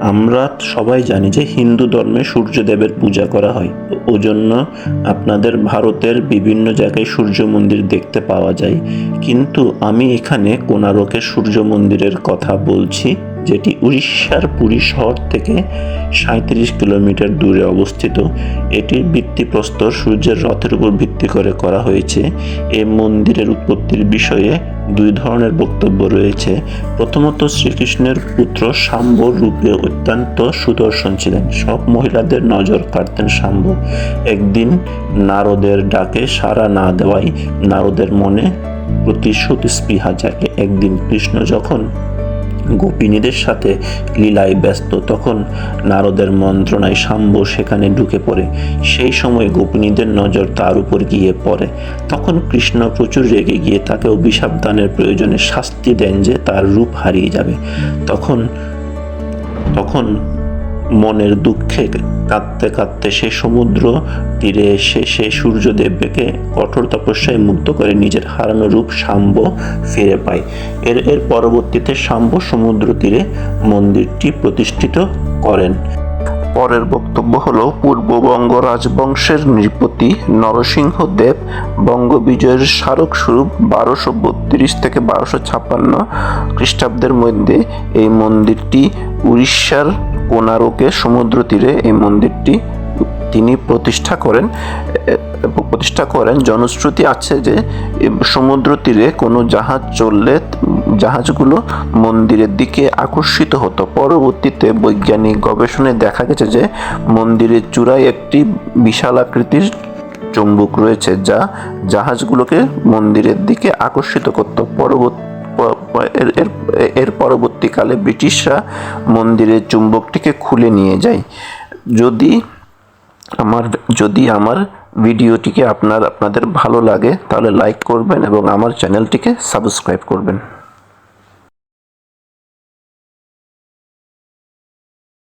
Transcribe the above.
আমরা সবাই জানি যে হিন্দু ধর্মে সূর্যদেবের পূজা করা হয়। ওজন্য আপনাদের ভারতের বিভিন্ন জায়গায় সূর্য মন্দির দেখতে পাওয়া যায়। কিন্তু আমি এখানে কোনারকের সূর্য মন্দিরের কথা বলছি, যেটি উড়িষ্যার পুরী শহর থেকে সাঁত্রিশ কিলোমিটার দূরে অবস্থিত। এটির ভিত্তিপ্রস্তর সূর্যের রথের উপর ভিত্তি করে করা হয়েছে। এ মন্দিরের উৎপত্তির বিষয়ে দুই ধরনের বক্তব্য রয়েছে। প্রথমত শ্রীকৃষ্ণের পুত্র শাম্ব রূপে অত্যন্ত সুদর্শন ছিলেন। সব মহিলাদের নজর কাটতেন শাম্ব একদিন নারদের ডাকে সাড়া না দেওয়াই নারদের মনে প্রতিশোধ স্পৃহা জাগে। একদিন কৃষ্ণ যখন গোপিনীদের সাথে লীলায় ব্যস্ত। তখন নারদের মন্ত্রণায় শাম্ব সেখানে ঢুকে পড়ে। সেই সময় গোপিনীদের নজর তার উপর গিয়ে পড়ে। তখন কৃষ্ণ প্রচুর রেগে গিয়ে তাকে অভিশাপ দানের প্রয়োজনে শাস্তি দেন যে তার রূপ হারিয়ে যাবে। তখন তখন মনের দুঃখে কাঁদতে কাঁদতে সে সমুদ্র তীরে এসে সে সূর্যদেবকে কঠোর তপস্যায় মুক্ত করে নিজের হারানো রূপ শাম্ব ফিরে পায়। এর এর পরবর্তীতে শাম্ব সমুদ্র তীরে মন্দিরটি প্রতিষ্ঠিত করেন। পরের বক্তব্য হল পূর্ববঙ্গ রাজবংশের নৃপতি নরসিংহ দেব। বঙ্গ বিজয়ের স্মারক স্বরূপ বারোশো বত্রিশ থেকে বারোশো ছাপ্পান্ন খ্রিস্টাব্দের মধ্যে এই মন্দিরটি উড়িষ্যার কোনারকে সমুদ্র তীরে এই মন্দিরটি তিনি প্রতিষ্ঠা করেন প্রতিষ্ঠা করেন। জনশ্রুতি আছে যে সমুদ্র তীরে কোনো জাহাজ চললে, জাহাজগুলো মন্দিরের দিকে আকর্ষিত হতো। পরবর্তীতে বৈজ্ঞানিক গবেষণায় দেখা গেছে যে, মন্দিরের চূড়ায় একটি বিশাল আকৃতির চুম্বক রয়েছে, যা জাহাজগুলোকে মন্দিরের দিকে আকর্ষিত করত। পরবর্তী এর পরবর্তীকালে ব্রিটিশরা মন্দিরের চুম্বকটিকে খুলে নিয়ে যায়। যদি আমার যদি আমার ভিডিওটিকে আপনার, আপনাদের ভালো লাগে, তাহলে লাইক করবেন এবং আমার চ্যানেলটিকে সাবস্ক্রাইব করবেন।